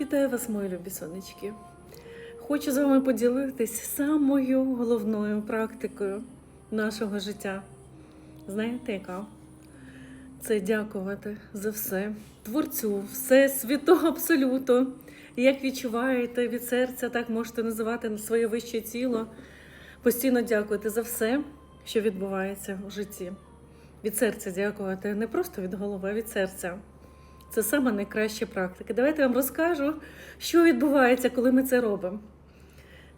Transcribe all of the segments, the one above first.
Вітаю вас, мої любі сонечки. Хочу з вами поділитись самою головною практикою нашого життя. Знаєте, яка? Це дякувати за все, творцю, всесвіту абсолюту. І Як відчуваєте від серця, так можете називати своє вище тіло. Постійно дякуйте за все, що відбувається у житті. Від серця дякувати, не просто від голови, а від серця. Це саме найкраща практика. Давайте я вам розкажу, що відбувається, коли ми це робимо.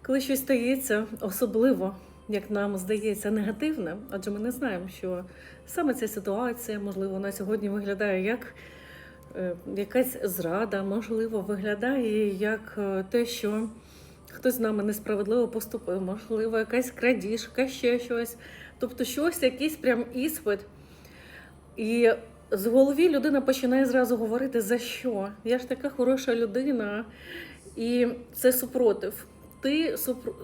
Коли щось стається, особливо, як нам здається, негативне, адже ми не знаємо, що саме ця ситуація, можливо, на сьогодні виглядає як е, якась зрада, можливо, виглядає як е, те, що хтось з нами несправедливо поступив, можливо, якась крадіжка, ще щось. Тобто щось, якийсь прям іспит. І з голові людина починає зразу говорити, за що? Я ж така хороша людина, і це супротив. Ти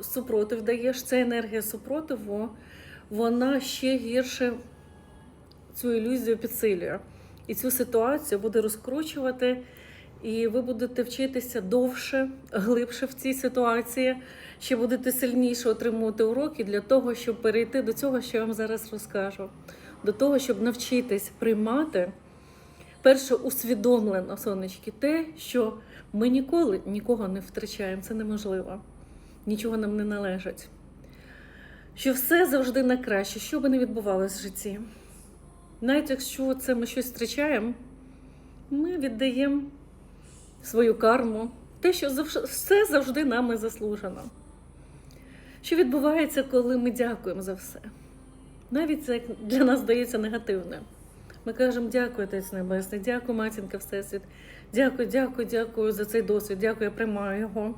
супротив даєш, це енергія супротиву, вона ще гірше цю ілюзію підсилює. І цю ситуацію буде розкручувати, і ви будете вчитися довше, глибше в цій ситуації, ще будете сильніше отримувати уроки для того, щоб перейти до цього, що я вам зараз розкажу. До того, щоб навчитись приймати перше усвідомлено, сонечки, те, що ми ніколи нікого не втрачаємо, це неможливо. Нічого нам не належить. Що все завжди на краще, що би не відбувалося в житті. Навіть якщо це ми щось втрачаємо, ми віддаємо свою карму, те, що все завжди нами заслужено. Що відбувається, коли ми дякуємо за все? Навіть це для нас здається негативне. Ми кажемо дякую, Отець Небесний, дякую, матінка Всесвіт, дякую, дякую, дякую за цей досвід, дякую, я приймаю його.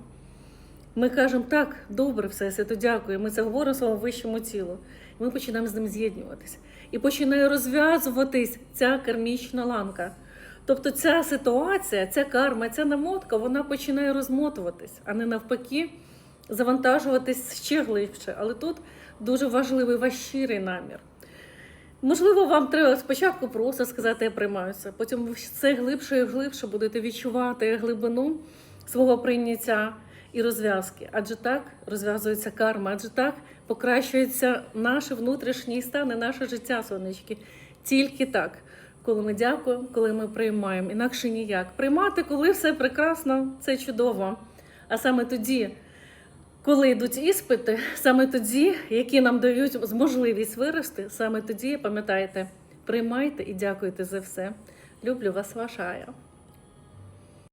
Ми кажемо так, добре, Всесвіту, дякую. Ми це говоримо своєму вищому тілу. Ми починаємо з ним з'єднуватись. І починає розв'язуватись ця кармічна ланка. Тобто ця ситуація, ця карма, ця намотка, вона починає розмотуватись, а не навпаки завантажуватись ще глибше. Але тут дуже важливий ваш щирий намір. Можливо, вам треба спочатку просто сказати, я приймаюся. Потім ви все глибше і глибше будете відчувати глибину свого прийняття і розв'язки. Адже так розв'язується карма, адже так покращується наш внутрішній стан і наше життя, сонечки. Тільки так. Коли ми дякуємо, коли ми приймаємо, інакше ніяк. Приймати, коли все прекрасно, це чудово. А саме тоді, коли йдуть іспити, саме тоді, які нам дають можливість вирости, саме тоді, пам'ятайте, приймайте і дякуйте за все. Люблю вас, ваша Ая.